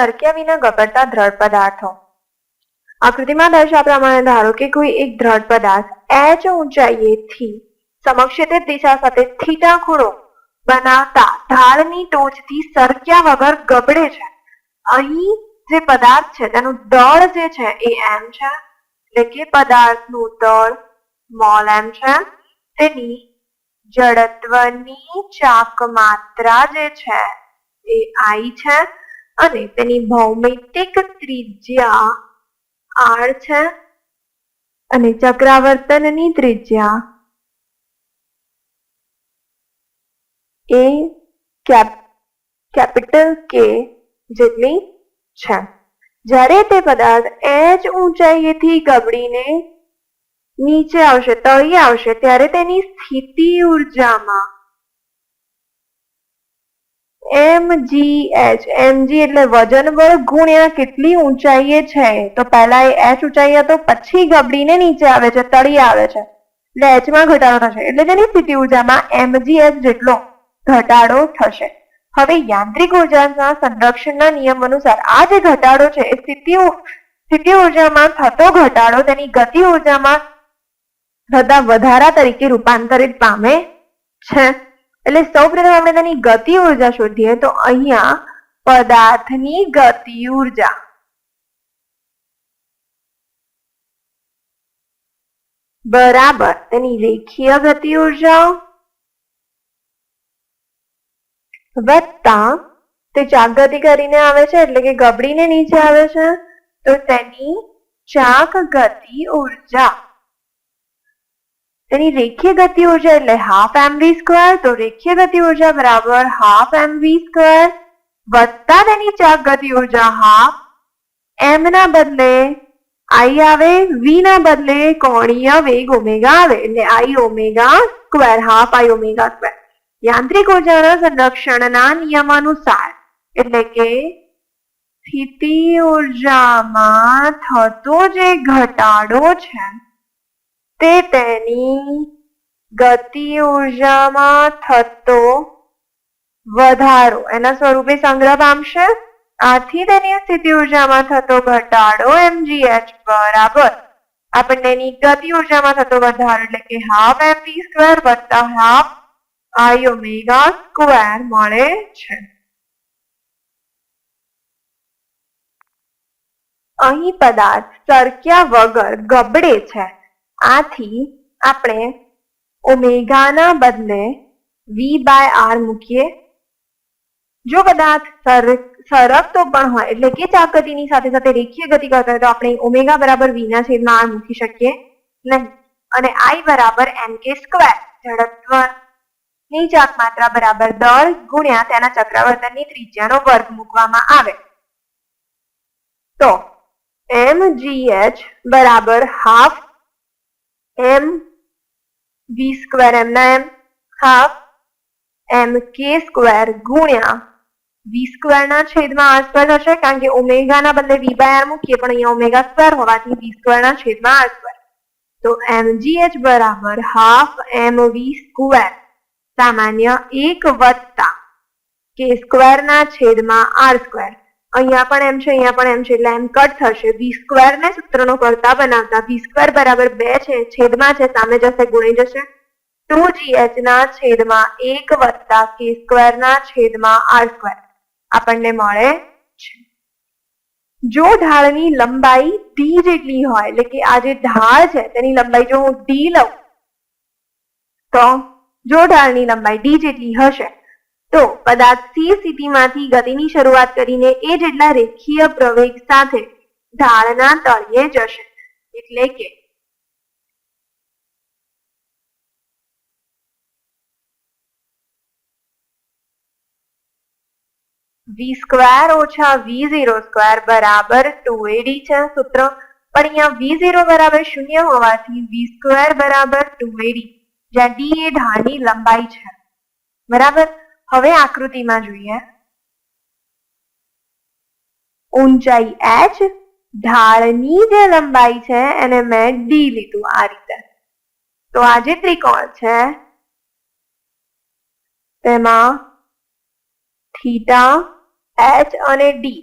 સરક્યા વિના ગગડતા દ્રઢ પદાર્થો. આકૃતિમાં દર્શા પ્રમાણે ધારો કે કોઈ એક દ્રઢ પદાર્થ એચ ઊંચાઈએથી સમક્ષેતિત દિશા સાથે થીટા ખૂણો બનાવતા ઢાળની ટોચથી સરક્યા વગર ગબડે છે. અહીં જે પદાર્થ છે, તેનું દળ જે છે એ એમ છે, એટલે કે પદાર્થનું દળ મોલ એમ છે. તેની જડત્વની ચાક માત્રા જે છે એ આઈ છે. અને તેની ભૌમિતિક ત્રિજ્યા આર છે અને ચક્રાવર્તનની ત્રિજ્યા એ કેપિટલ કે જેટલી છે. જ્યારે તે પદાર્થ એચ ઊંચાઈએથી ગબડીને નીચે આવશે, તળિયે આવશે, ત્યારે તેની સ્થિતિ ઉર્જામાં એમ જી, એચ, એમ જી એટલે વજન બળ ગુણ્યા કેટલી ઊંચાઈએ છે? તો પહેલા એ એચ ઊંચાઈ હતો, પછી ગબડીને નીચે આવે છે, તળી આવે છે. એટલે એચમાં ઘટાડો થશે. એટલે તેની સ્થિતિ ઉર્જામાં એમજી એચ જેટલો ઘટાડો થશે. હવે યાંત્રિક ઉર્જાના સંરક્ષણના નિયમ અનુસાર આ જે ઘટાડો છે, એ સ્થિતિ સ્થિતિ ઉર્જામાં થતો ઘટાડો તેની ગતિ ઉર્જામાં થતા વધારા તરીકે રૂપાંતરિત પામે છે. એટલે સૌપ્રથમ આપણે તેની ગતિ ઊર્જા શોધીએ તો અહીંયા પદાર્થની ગતિ ઊર્જા. બરાબર. તેની રેખીય ગતિ ઊર્જા વત્તા તે ચાક ગતિ કરીને આવે છે, એટલે કે ગબડીને નીચે આવે છે, તો તેની ચાક ગતિ ઊર્જા. તેની રેખીય ગતિ ઊર્જા એટલે હાફ એમવી સ્ક્વેર તો રેખીય ગતિ ઊર્જા બરાબર હાફ એમવી સ્ક્વેર વત્તા તેની ચાક ગતિ ઊર્જા હાફ એમ ના બદલે આઈ આવે વી ના બદલે કોણીય વેગ ઓમેગા આવે એટલે I omega square half I omega square યાંત્રિક ઉર્જાના સંરક્ષણના નિયમાનુસાર એટલે કે સ્થિતિ ઉર્જામાં થતો જે ઘટાડો છે તે તેની ગતિ ઉર્જામાં થતો વધારો, એના સ્વરૂપે સંગ્રહ પામશે. આથી તેની સ્થિતિ ઉર્જામાં થતો ઘટાડો, એમજીએચ બરાબર. આપણને એની ગતિ ઉર્જામાં થતો વધારો એટલે કે હાફ mv સ્ક્વેર વત્તા હાફ આઈ ઓમેગા સ્ક્વેર મળે છે. અહીં પદાર્થ સરક્યા વગર ગબડે છે. આથી આપણે ઓમેગાના બદલે વી બાય આર મૂકીએ. જો કદાચ સરકતો પણ હોય, એટલે કે ચાક સાથે સાથે રેખીય ગતિ કરતા હોય, તો આપણે ઓમેગા બરાબર વી ના છેદમાં આર મૂકી શકીએ. નહીં અને આઈ બરાબર એમ કે સ્ક્વેર જડત્વની ચાક માત્રા બરાબર દળ ગુણ્યા તેના ચક્રાવર્તનની ત્રિજ્યાનો વર્ગ મૂકવામાં આવે. તો એમ એચ બરાબર હાફ એમ વી સ્ક્વેર એમના એમ હાફ એમ કે સ્ક્વેર ગુણ્યા વી સ્ક્વેર ના છેદમાં આર સ્ક્વેર થશે, કારણ કે ઓમેગા ના બદલે વી બાય આર મૂકીએ, પણ અહીંયા ઓમેગા સ્ક્વેર હોવાથી વી સ્ક્વેર ના છેદમાં આર સ્ક્વેર. તો એમજીએચ બરાબર હાફ એમ વી સ્ક્વેર સામાન્ય એક વત્તા કે સ્ક્વેર ના છેદમાં આર સ્ક્વેર. અહીંયા પણ એમ છે, અહીંયા પણ એમ છે, એટલે એમ કટ થશે. વી સ્ક્વેર ને સૂત્રનો કરતા બનાવતા વી સ્ક્વેર બરાબર બે છે, છેદમાં છે, સામે જશે ગુણી જશે. ટુ જીએચ ના છેદમાં એક વત્તા કે સ્ક્વેર ના છેદમાં આર સ્ક્વેર આપણને મળે છે. જો ઢાળની લંબાઈ ડી જેટલી હોય, એટલે કે આ જે ઢાળ છે, તેની લંબાઈ જો હું ડી લઉં, તો જો ઢાળની લંબાઈ ડી જેટલી હશે તો કદાચ સ્થિર સ્થિતિમાંથી ગતિની શરૂઆત કરીને એ જેટલા રેખીય પ્રવેગ સાથે ઢાળના તળિયે જશે. એટલે કે વી સ્ક્વેર ઓછા વી ઝીરો સ્ક્વેર બરાબર ટુ એડી છે સૂત્ર. પણ અહીંયા વી ઝીરો બરાબર શૂન્ય હોવાથી વી સ્ક્વેર બરાબર ટુ એડી જ્યાં ડી એ ઢાળની લંબાઈ છે. બરાબર? હવે આકૃતિમાં જોઈએ. ઊંચાઈ એચ ઢાળની જે લંબાઈ છે એને મેં ડી લીધું આ રીતે. તો આ જે ત્રિકોણ છે, તેમાં થીટા એચ અને ડી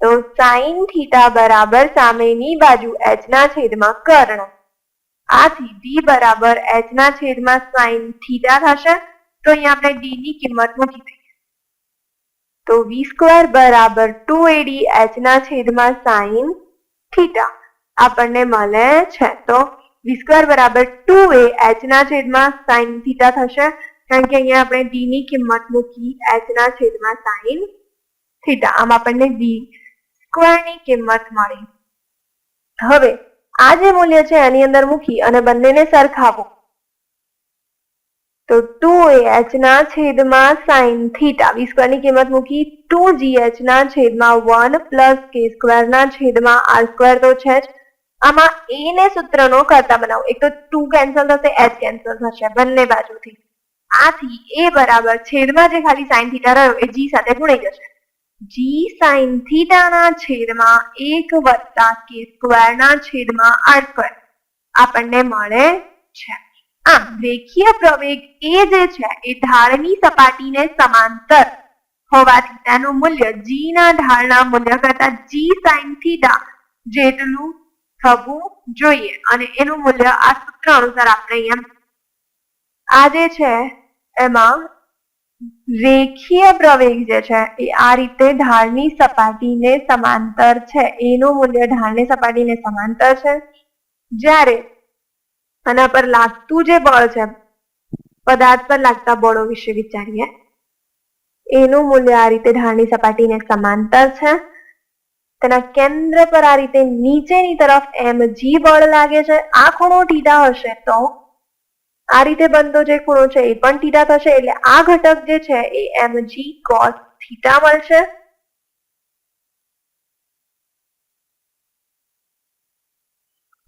તો સાઈન થીટા બરાબર સામેની બાજુ એચ ના છેદમાં કર્ણ. આથી ડી બરાબર એચ ના છેદમાં સાઈન થીટા થશે. તો અહીંયા આપણે ડી ની કિંમત મૂકી દઈએ. તો વી સ્ક્વેર બરાબર ટુ એડી એચ ના છેદમાં સાઈન થીટા આપણને મળે છે. તો વી સ્ક્વેર બરાબર ટુ એ એચ ના છેદમાં સાઈન થીટા થશે. કારણ કે અહીંયા આપણે ડી ની કિંમત મૂકી એચ ના છેદમાં સાઈન થીટા આમ આપણને વી સ્ક્વેરની કિંમત મળી. હવે આ જે મૂલ્ય છે એની અંદર મૂકી અને બંનેને સરખાવો. તો ટુ એચ ના છેદમાં સાઈન થીટા વી સ્ક્વેરની કિંમત મૂકી ટુ જી એચ ના છેદમાં વન પ્લસ કે સ્ક્વેર ના છેદમાં આર સ્ક્વેર તો છે જ. આમાં એ ને સૂત્રનો કરતા બનાવો. એક તો ટુ કેન્સલ થશે એચ કેન્સલ થશે બંને બાજુથી આથી એ બરાબર છેદમાં જે ખાલી સાઈન થીટા રહ્યો એ જી સાથે ગુણાઈ જશે જી સાઈન થીટાના છેદમાં એક વત્તા કે સ્ક્વેરના છેદમાં આર સ્ક્વેર આપણને મળે છે. આમ રેખીય પ્રવેગ એ જે છે, એ ઢાળની સપાટીને સમાંતર હોવાથી તેનું મૂલ્ય જી ના ઢાળના મૂલ્ય કરતા જી સાઈન થીટા જેટલું થવું જોઈએ અને એનું મૂલ્ય આ સૂત્ર અનુસાર આપણે એમ આ જે છે, એમાં રેખીય પ્રવેગ જે છે, એ આ રીતે ઢાળની સપાટીને સમાંતર છે. એનું મૂલ્ય ઢાળની સપાટીને સમાંતર છે. જ્યારે આના પર લાગતું જે બળ છે, પદાર્થ પર લાગતા બળો વિશે વિચારીએ. એનું મૂલ્ય આ રીતે ઢાળની સપાટીને સમાંતર છે. તેના કેન્દ્ર પર આ રીતે નીચેની તરફ એમ જી બળ લાગે છે. આ ખૂણો થીટા હશે તો આ રીતે બનતો જે ખૂણો છે એ પણ ટીડા થશે. એટલે આ ઘટક જે છે એ એમ જી કોસ થીટા મળશે.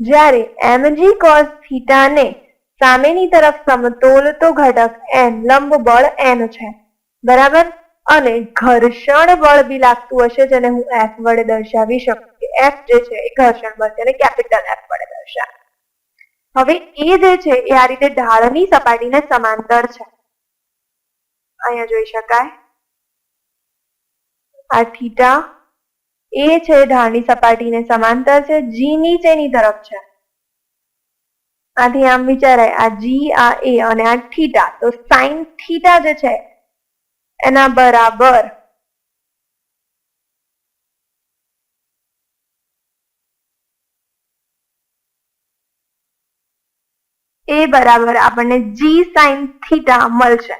જ્યારે એમજી cos થીટા ને સામેની તરફ સમતોલતો ઘટક એન લંબ બળ એન છે. બરાબર? અને ઘર્ષણ બળ બી લાગતું હશે જેને હું એફ વડે દર્શાવી શકું કે એફ જે છે એ ઘર્ષણ બળ છે કેપિટલ એફ વડે દર્શાવે. હવે એ જે છે એ આ રીતે ઢાળની સપાટીને સમાંતર છે. અહીંયા જોઈ શકાય? આ થીટા એ છે ઢાળની સપાટીને સમાંતર છે, જી નીચેની તરફ છે. આથી આમ વિચારાય, આ જી, આ એ અને આ થીટા, તો સાઈન થીટા જે છે, એના બરાબર એ બરાબર આપણને જી સાઈન થીટા મળશે.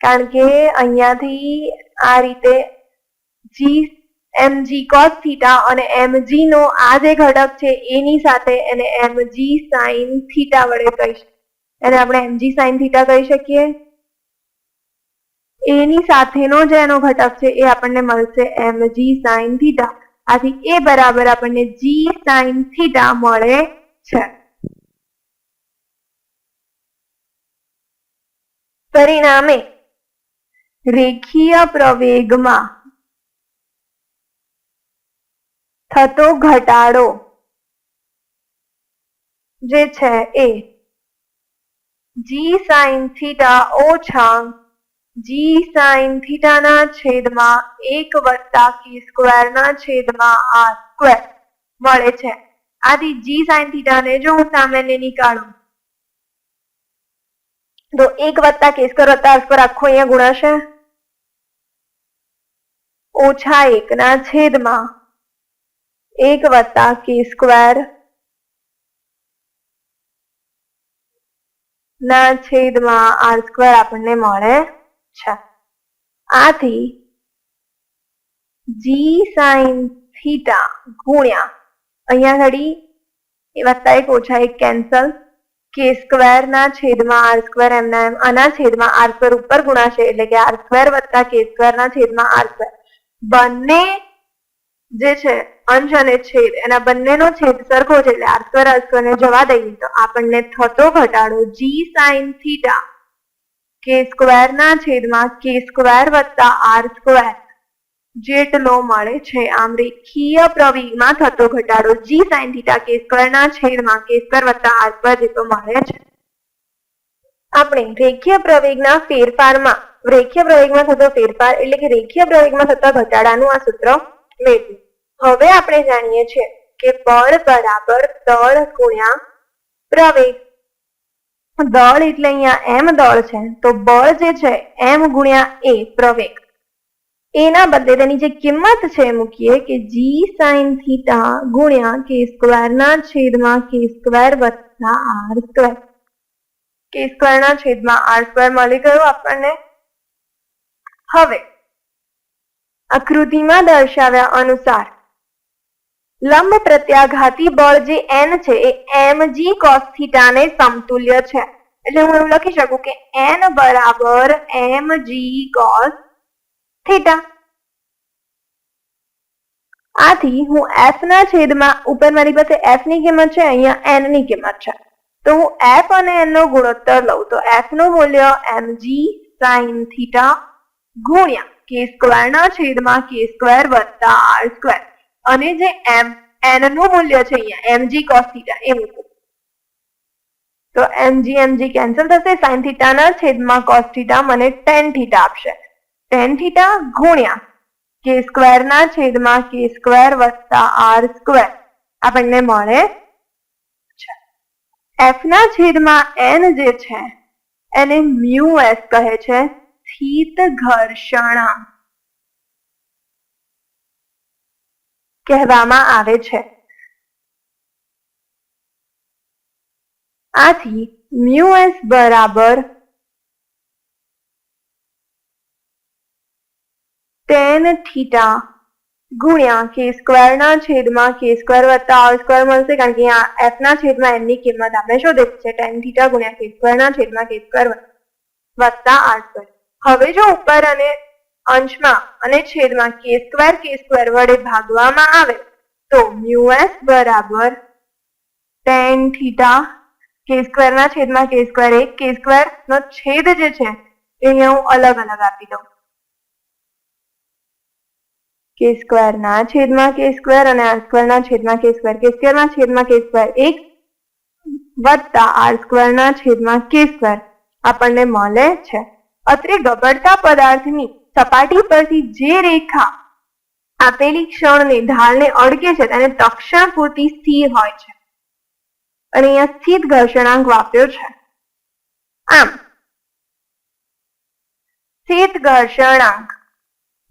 કારણ કે અહીંયાથી આ રીતે જી mg cos થીટા અને mg નો આ જે ઘટક છે, એની સાથે એને mg sin થીટા વડે કહી એને આપણે mg sin થીટા કહી શકીએ. એની સાથેનો જે એનો ઘટક છે, એ આપણને મળશે mg sin થીટા આથી એ બરાબર આપણને g sin થીટા મળે છે. પરિણામે રેખીય પ્રવેગમાં થતો ઘટાડો. જે છે એ. જી સાઈન થીટા ઓછા જી સાઈન થીટાના છેદમાં એક વત્તા કે સ્ક્વેરના છેદમાં આ સ્ક્વેર મળે છે. આથી જી સાઈન થીટાને જો હું સામાન્ય નીકાળું, તો એક વત્તા કે સ્ક્વેર વત્તા સ્ક્વેર આખો અહીંયા ગુણાશે. ઓછા એક ના છેદમાં એક વત્તા કે સ્ક્વેર ના છેદમાં આર સ્ક્વેર આપણને મળે છે. આથી જી સાઈન થીટા ગુણ્યા અહીંયા ઘડી વત્તા એક ઓછા એક કેન્સલ કે સ્ક્વેર ના છેદમાં આર સ્ક્વેર એમના એમ આના છેદમાં આર સ્ક્વેર ઉપર ગુણાશે એટલે કે આર સ્ક્વેર વત્તા કે સ્ક્વેર ના છેદમાં આર સ્ક્વેર બંને જે છે, અંશ અને છેદ, એના બંનેનો છેદ સરખો છે એટલે આર સ્ક્વેર આર સ્ક્વેર ને જવા દઈએ તો આપણને થતો ઘટાડો g sine theta k square ના છેદમાં કે સ્ક્વેર વત્તા આર સ્ક્વેર જેટલો મળે છે. આમ રેખીય પ્રવેગમાં થતો ઘટાડો g sine theta k square ના છેદમાં કે સ્ક્વેર વત્તા આર સ્ક્વેર જેટલો મળે છે. આપણે રેખીય પ્રવેગના ફેરફારમાં, રેખીય પ્રવેગમાં થતો ફેરફાર એટલે કે રેખીય પ્રવેગમાં થતા ઘટાડાનું આ સૂત્ર મેળવ્યું હવે આપણે જાણીએ છીએ કે બળ બરાબર દળ ગુણ્યા પ્રવેગ. દળ એટલે અહીંયા એમ દળ છે, તો બળ જે છે એમ ગુણ્યા એ પ્રવેગ. એના બદલે તેની જે કિંમત છે મૂકીએ કે જી સાઈન થીટા ગુણ્યા કે સ્ક્વેર ના છેદમાં કે સ્ક્વેર વત્તા આર સ્ક્વેર કે સ્ક્વેર ના છેદમાં આર સ્ક્વેર મળી ગયું આપણને. હવે આકૃતિમાં દર્શાવ્યા અનુસાર. લંબ પ્રત્યાઘાતી બળ જે એન છે એ એમજી કોસ થીટાને સમતુલ્ય છે. એટલે હું એવું લખી શકું કે એન બરાબર એમજી કોસ થીટા આથી હું એફ ના છેદમાં ઉપર મારી પાસે એફની કિંમત છે, અહીંયા એનની કિંમત છે. તો હું એફ અને એન નો ગુણોત્તર લઉં તો એફનું મૂલ્ય એમજી સાઈન થીટા ગુણ્યા કે સ્ક્વેરના છેદમાં કે સ્ક્વેર વત્તા આર સ્ક્વેર. અને જે એમ, એનનું મૂલ્ય છે અહીંયા એમજી થીટા, એ મૂકો. તો m g m g cancel થશે sin થીટા ના છેદમાં થીટા મને ટેન થીટા આપશે. ટેન થીટા ગુણ્યા કે સ્ક્વેર ના છેદમાં કે સ્ક્વેર વત્તા આર સ્ક્વેર. આપણને મળે છે. f ના છેદમાં એન જે છે, એને મ્યુ એસ કહે છે. સ્થિત ઘર્ષણાંક કહેવામાં આવે છે. આથી મ્યુ એસ બરાબર ટેન થીટા ગુણ્યા કે સ્ક્વેર ના છેદમાં કે સ્ક્વેર વત્તા આર સ્ક્વેર મળશે કારણ કે અહીંયા એફ ના છેદમાં એનની કિંમત આપણે શોધી છે. ટેન થીટા ગુણ્યા કે સ્ક્વેર ના છેદમાં કે સ્ક્વેર વત્તા આર સ્ક્વેર. હવે જો ઉપર અને અંશમાં અને છેદમાં કે સ્ક્વેર કે સ્ક્વેર વડે ભાગવામાં આવે, તો મ્યુએસ બરાબર ટેન થીટા કે સ્ક્વેર ના છેદમાં કે સ્ક્વેર એક કે સ્ક્વેર નો છેદ જે છે એ અહીંયા હું અલગ અલગ આપી દઉં. કે ના છેદમાં કે સ્ક્વેર અને આર ના છેદમાં કે સ્ક્વેર કે સ્ક્વેર ના છેદમાં કે સ્ક્વેર એક વત્તા આર સ્ક્વેર ના છેદમાં કે આપણને મળે છે. અત્રે ગબડતા પદાર્થની સપાટી પરથી જે રેખા આપેલી ક્ષણને ઢાળને અડકે છે તેને તક્ષણ પૂરતી સ્થિર હોય છે. અને અહીંયા સ્થિત ઘર્ષણાંક વાપર્યો છે. આમ, સ્થિત ઘર્ષણાંક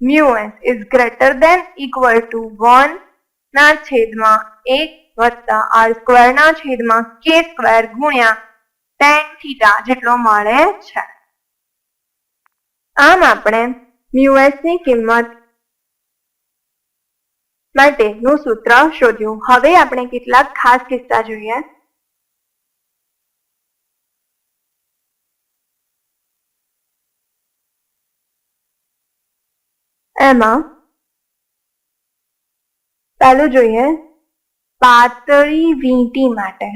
s is greater than equal to 1 ના છેદમાં એક વત્તા આર સ્ક્વેર ના છેદમાં કે સ્ક્વેર ગુણ્યા ટેન થીટા જેટલો મળે છે. આમ આપણે mu s ની કિંમત માટેનું સૂત્ર શોધ્યું. હવે આપણે કેટલાક ખાસ કિસ્સા જોઈએ. એમાં પહેલું જોઈએ, પાતળી વીંટી માટે.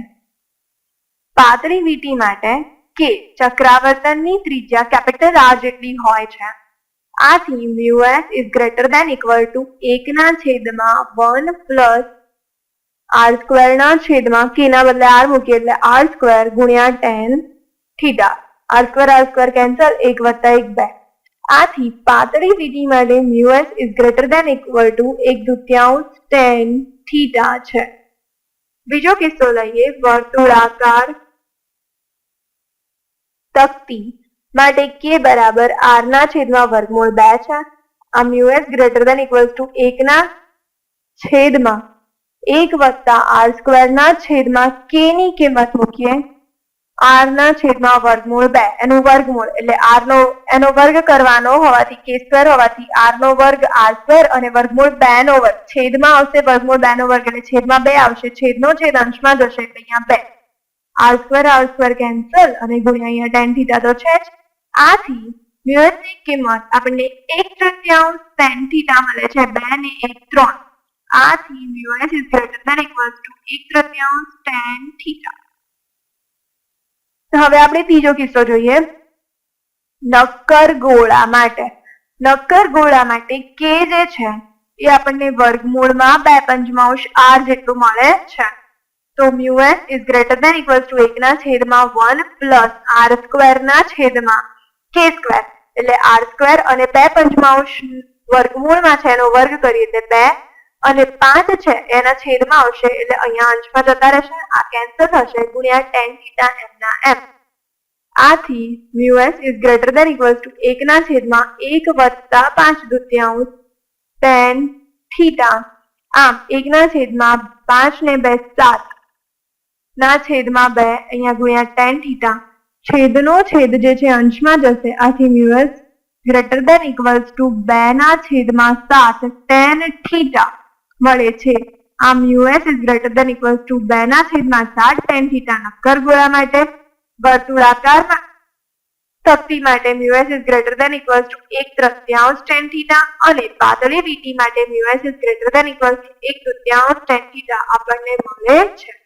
પાતળી વીંટી માટે કે ચક્રાવર્તનની ત્રિજ્યા કેપિટલ આર જેટલી હોય છે. આથી mu is greater than equal to એકના છેદમાં વન પ્લસ આર સ્ક્વેર ના છેદમાં કે ના બદલે આર મૂકીએ એટલે આર સ્ક્વેર ગુણ્યા tan theta r square r square cancel એક વત્તા એક બે. આથી પાતળી લીટી માટે mu s is greater than equal to એક દુત્યાંશ ટેન થીટા છે. બીજો કિસ્સો લઈએ વર્તુળાકાર તકતી માટે કે બરાબર આર ના છેદમાં વર્ગમૂળ બે છે. આ mu s greater than equal to એક ના છેદમાં એક વત્તા આર સ્ક્વેર ના છેદમાં કે ની કિંમત મૂકીએ. આર ના છેદમાં વર્ગમૂળ બે, એનું વર્ગમૂળ, એટલે આર નો, એનો વર્ગ કરવાનો હોવાથી કે સ્ક્વેર હોવાથી આર નો વર્ગ આર સ્ક્વેર અને વર્ગમૂળ બે નો વર્ગ છેદમાં આવશે, વર્ગમૂળ બે નો વર્ગ એટલે છેદમાં બે આવશે, છેદનો છેદ અંશમાં જશે એટલે અહીંયા બે. R square r square cancel અને ગુણ્યા અહીંયા ટેન થીટા તો છે જ. આથી મ્યુએસની કિંમત આપણને એક તૃતીયાંશ ટેન થીટા મળે છે, બે ને એક ત્રણ. આથી mu s is greater than equals to એક તૃતીયાંશ ટેન થીટા હવે આપણે ત્રીજો કિસ્સો જોઈએ. નક્કર ગોળા માટે. નક્કર ગોળા માટે કે જે છે એ આપણને વર્ગમૂળમાં બે પંચમાંશ આર જેટલું મળે છે. તો mu s is greater than equal to એકના છેદમાં વન પ્લસ આર સ્ક્વેર ના છેદમાં કે સ્ક્વેર એટલે આર સ્ક્વેર અને બે પંચમાંશ વર્ગમૂળમાં છે, એનો વર્ગ કરીએ એટલે બે અને પાંચ છે, એના છેદમાં આવશે. એટલે અહીંયા અંશમાં જતા રહેશે, આ કેન્સલ થશે, ગુણ્યા ટેન થીટા એમ ના એમ આથી mu s is greater than equal to એકના છેદમાં એક વત્તા પાંચ દુત્યાંશ ટેન થીટા આમ એકના છેદમાં પાંચ ને બે સાત. ના છેદમાં બે, અહીંયા ગુણ્યા ટેન થીટા છેદનો છેદ જે છે અંશમાં જશે, આથી mu s greater than equals to બે ના છેદમાં સાત ટેન થીટા મળે છે. આ mu s is greater than equals to બે ના છેદમાં સાત ટેન થીટા નક્કર ગોળા માટે વર્તુળાકાર શક્તિ માટે mu s is greater than equals to એક તૃતીયાંશ ટેન થીટા અને પાતળી લીટી માટે mu s is greater than equals to એક તૃતીયાંશ ટેન થીટા આપણને મળે છે.